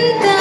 Santa.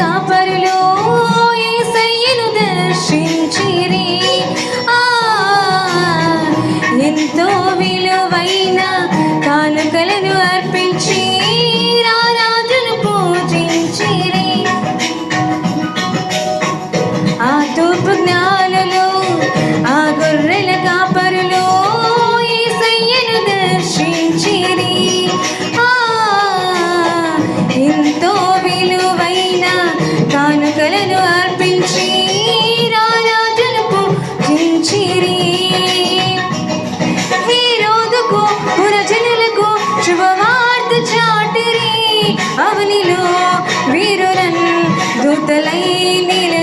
కాపరులో ఏసయ్యను దర్శించిరి. ఎంతో విలువైన కానుకలను అర్పించి రాజును పూజించిరి. ఆ తూర్పు జ్ఞానులు ఆ గొర్రెల కాపరులో ఏసయ్యను దర్శించిరి. ఆ అర్పించి రాజులకు జించిరి. వీరోధకు పురజనులకు చాటిరి. అవనిలో వీరులను దూతలై నీల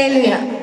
Hallelujah.